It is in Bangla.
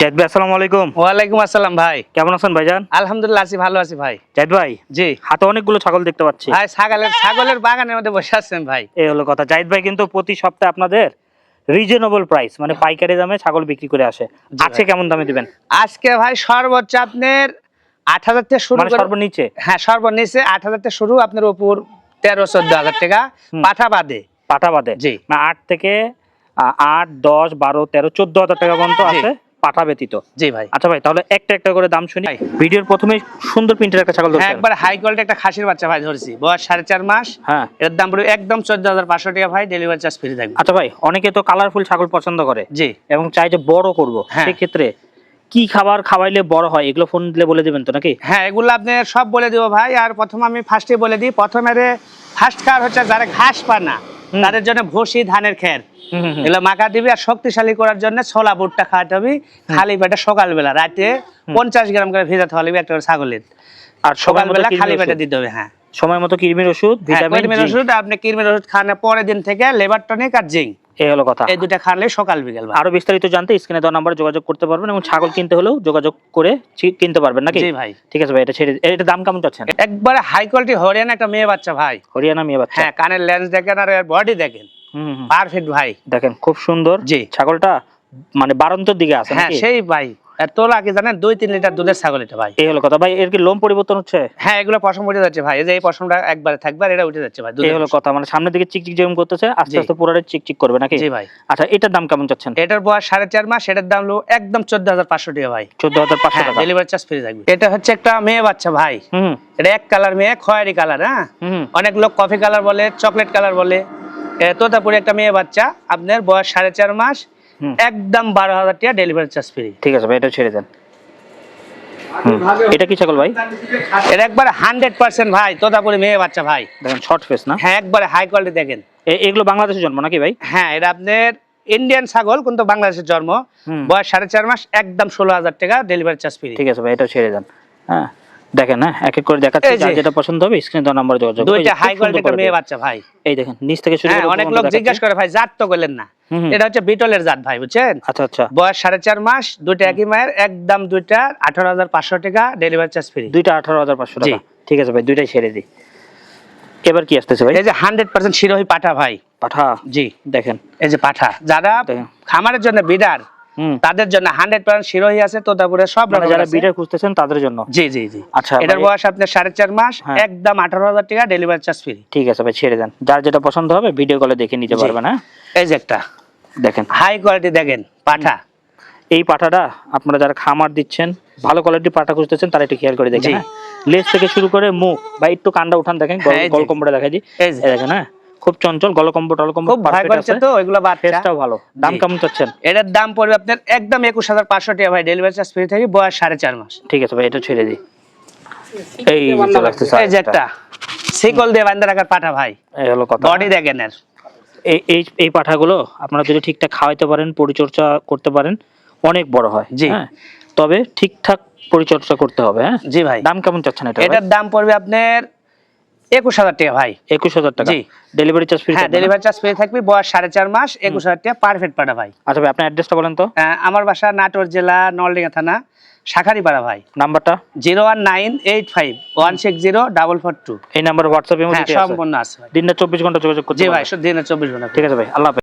জাহিদ ভাই আসসালামু আলাইকুম। ওয়ালাইকুম আসসালাম ভাই। কেমন আছেন ভাইজান? আলহামদুলিল্লাহ আছি ভালো আছি ভাই। জাহিদ ভাই জি। হাতে অনেকগুলো ছাগল দেখতে পাচ্ছি। ভাই ছাগলের ছাগলের বাগানের মধ্যে বসে আছেন ভাই। এই হলো কথা। জাহিদ ভাই কিন্তু প্রতি সপ্তাহে আপনাদের রিজনেবল প্রাইস মানে পাইকারি দামে ছাগল বিক্রি করে আসে। আজকে কেমন দামে দিবেন? আজকে ভাই সর্বোচ্চ আপনার আট হাজার থেকে শুরু মানে সর্বনিচে? হ্যাঁ সর্বনিচে আট হাজার থেকে শুরু আপনার উপর তেরো চোদ্দ হাজার টাকা। পাঠা বাদে। পাটা বাদে? জি। না আট থেকে আট দশ বারো তেরো চোদ্দ হাজার টাকা পর্যন্ত আছে। পাটা ব্যতীত। জি ভাই। আচ্ছা ভাই তাহলে একটা একটা করে দাম শুনি। ভিডিওর প্রথমে সুন্দর প্রিন্টের একটা ছাগল ধরছেন একবার হাই কোয়ালিটি একটা খাসির বাচ্চা ভাই ধরেছি। বয়স সাড়ে চার মাস। হ্যাঁ। এর দাম পড়বে একদম চোদ্দ হাজার পাঁচশো টাকা ভাই ডেলিভারি চার্জ ফ্রি থাকবে। আচ্ছা ভাই অনেকে তো কালারফুল ছাগল পছন্দ করে জি। এবং চাই যে বড় করব। হ্যাঁ। সেক্ষেত্রে কি খাবার খাওয়াইলে বড় হয়? এগুলো ফোন দিলে বলে দিবেন তো নাকি? হ্যাঁ এগুলো আপনি সব বলে দিব ভাই। আর প্রথম আমি ফার্স্টে বলে দিই। প্রথমে ফার্স্ট কার হচ্ছে? যারা ঘাস পায় না। তাদের জন্য ভুসি ধানের খের। এগুলো মাখা দিবি আর শক্তিশালী করার জন্য ছোলা বুটটা খাওয়াতে হবে। খালি পেটে সকালবেলা রাতে পঞ্চাশ গ্রাম করে ভেজাতে হবে একটা ছাগলের। আর সকালবেলা খালি পেটে দিতে হবে হ্যাঁ। সময় মতো কৃমির ওষুধ হ্যাঁ, ভিটামিন ওষুধ আপনি কৃমির ওষুধ খাওয়ানোর পরের দিন থেকে লেবার টনিক আর জিঙ্ক। এই হলো কথা। এই দুটা সকাল বিকেল আরও বিস্তারিত জানতে স্ক্রিনে দেওয়া নাম্বারে যোগাযোগ করতে পারবেন এবং ছাগল কিনতে হলেও যোগাযোগ করে কিনতে পারবেন নাকি? জি ভাই। ঠিক আছে ভাই এটা ছেড়ে এটা দাম কেমন চাচ্ছেন? একবারে হাই কোয়ালিটি হরিয়ানা একটা মেয়ে বাচ্চা ভাই। হরিয়ানা মেয়ে বাচ্চা। হ্যাঁ কানের লেন্স দেখেন আর বডি দেখেন। পারফেক্ট ভাই। দেখেন খুব সুন্দর। জি। ছাগলটা মানে বারন্তর দিকে আছে হ্যাঁ সেই ভাই। তোলা কি জানেন দুই তিন লিটার দুধের ছাগল এটা ভাই। এই হলো কথা। ভাই এর কি লোম পরিবর্তন হচ্ছে? হ্যাঁ এগুলো পশম উঠে যাচ্ছে ভাই। এই যে এই পশমটা একবারে থাকবে আর এটা উঠে যাচ্ছে ভাই এই হলো কথা। মানে সামনের দিকে চিকচিক যেরকম করতেছে আস্তে আস্তে পুরোটা চিকচিক করবে নাকি? জি ভাই। আচ্ছা এটার দাম কেমন চাচ্ছেন? এটার বয়স সাড়ে চার মাস এটার দাম হলো একদম চোদ্দ হাজার পাঁচশো টাকা ভাই। চোদ্দ হাজার পাঁচশো হ্যাঁ টাকা। ডেলিভারি চার্জ ফ্রি থাকবে। এটা হচ্ছে একটা মেয়ে বাচ্চা ভাই। হুম এটা এক কালার মেয়ে খয়েরি কালার হ্যাঁ? হুম অনেক লোক কফি কালার বলে চকলেট কালার বলে। তোতাপুরি একটা মেয়ে বাচ্চা। আপনার বয়স সাড়ে চার মাস। একদম বারো হাজার টাকা ডেলিভারি চার্জ ফ্রি ঠিক আছে ভাই এটা ছেড়ে দেন। এটা কি ছাগল ভাই? এটা একবারে হান্ড্রেড পার্সেন্ট ভাই তোতাপুরি মেয়ে বাচ্চা ভাই। দেখেন শর্ট ফেস না? হ্যাঁ একবারে হাই কোয়ালিটি দেখেন। এগুলো বাংলাদেশের জন্ম নাকি ভাই? হ্যাঁ এটা আপনার ইন্ডিয়ান ছাগল কিন্তু বাংলাদেশের জন্ম। বয়স সাড়ে চার মাস একদম ষোলো হাজার টাকা ডেলিভারি চার্জ ফ্রি ঠিক আছে ভাই এটা ছেড়ে দেন। হ্যাঁ। দেখেন হ্যাঁ? এক এক করে দেখাচ্ছি যার যেটা পছন্দ হবে স্ক্রিনে দেওয়া নাম্বারে যোগাযোগ। দুইটা হাই সুন্দর কোয়ালিটি একটা মেয়ে বাচ্চা ভাই। এই দেখেন নিচ থেকে শুরু হ্যাঁ করে অনেক লোক জিজ্ঞাসা করে ভাই জাত তো করলেন না। এটা হচ্ছে বিটলের জাত ভাই বুঝছেন? আচ্ছা আচ্ছা। বয়স সাড়ে চার মাস দুইটা একই মায়ের একদম দুইটা আঠারো হাজার পাঁচশো টাকা ডেলিভারি চার্জ ফ্রি দুইটা আঠারো হাজার পাঁচশো টাকা। ঠিক আছে ভাই দুইটাই ছেড়ে দিই। এবার কি আসতেছে ভাই? এই যে হান্ড্রেড পার্সেন্ট শিরোহী পাঠা ভাই। পাঠা? জি। দেখেন। এই যে পাঠা যারা খামারের জন্য বিডার হুম তাদের জন্য হান্ড্রেড পার্সেন্ট শিরোহী আছে তোতাপুরে সব মানে যারা। বিটার খুঁজতেছেন তাদের জন্য? জি জি জি। আচ্ছা এটার বয়স আপনার সাড়ে চার মাস হ্যাঁ। একদম আঠারো হাজার টাকা ডেলিভারি চার্জ ফ্রি ঠিক আছে ভাই ছেড়ে দেন। যার যেটা পছন্দ হবে ভিডিও কলে দেখে নিতে। পারবেন হ্যাঁ? এই যে একটা। দেখেন। হাই কোয়ালিটি দেখেন পাঠা। এই পাঠাটা আপনারা যারা খামার দিচ্ছেন ভালো কোয়ালিটির পাঠা খুঁজতেছেন তারা একটু খেয়াল করে দেখেন জি। হ্যাঁ? লেজ থেকে শুরু করে মুখ বা একটু কান্ডা উঠান দেখেন গল- হ্যাঁ, এই দেখাই দিই। এই যে। দেখেন হ্যাঁ? খুব চঞ্চল গলকম্ব টলকম্ব খুব ভয় করছে তো ওইগুলো বাচ্চা। ভালো। দাম কেমন চাচ্ছেন? এটার দাম পড়বে আপনার একদম একুশ হাজার পাঁচশো টাকা ভাই ডেলিভারি চার্জ ফ্রি থাকি বয়স সাড়ে চার মাস। ঠিক আছে ভাই এটা ছেড়ে দিই। এই এই যে একটা শিকল দিয়ে বান্ধা রাখার পাঠা ভাই। এই হলো কথা। বডি দেখেন এর। এই এই এই পাঠাগুলো আপনারা যদি ঠিকঠাক খাওয়াইতে পারেন পরিচর্যা করতে পারেন অনেক বড় হয়। জি। হ্যাঁ? তবে ঠিকঠাক পরিচর্যা করতে হবে হ্যাঁ? জি ভাই। দাম কেমন চাচ্ছেন এটা এটার দাম পড়বে আপনার একুশ হাজার টাকা ভাই। একুশ হাজার টাকা। জি। ডেলিভারি চার্জ ফ্রি হ্যাঁ ডেলিভারি চার্জ ফ্রি থাকবে বয়স সাড়ে চার মাস একুশ হাজার টাকা পারফেক্ট পাড়া ভাই। আচ্ছা ভাই আপনার অ্যাড্রেসটা বলেন তো। আমার বাসা নাটোর জেলা নলডিঙ্গা থানা শাখারি পাড়া ভাই। নাম্বারটা? Zero one nine eight five one six zero double four two. এই নাম্বার হোয়াটসঅ্যাপে সম্পন্ন সম্পূর্ণ আছে দিনের দিনটা চব্বিশ ঘণ্টা যোগাযোগ করছি ভাই। দিনে চব্বিশ ঘণ্টা ঠিক আছে ভাই আল্লাহ।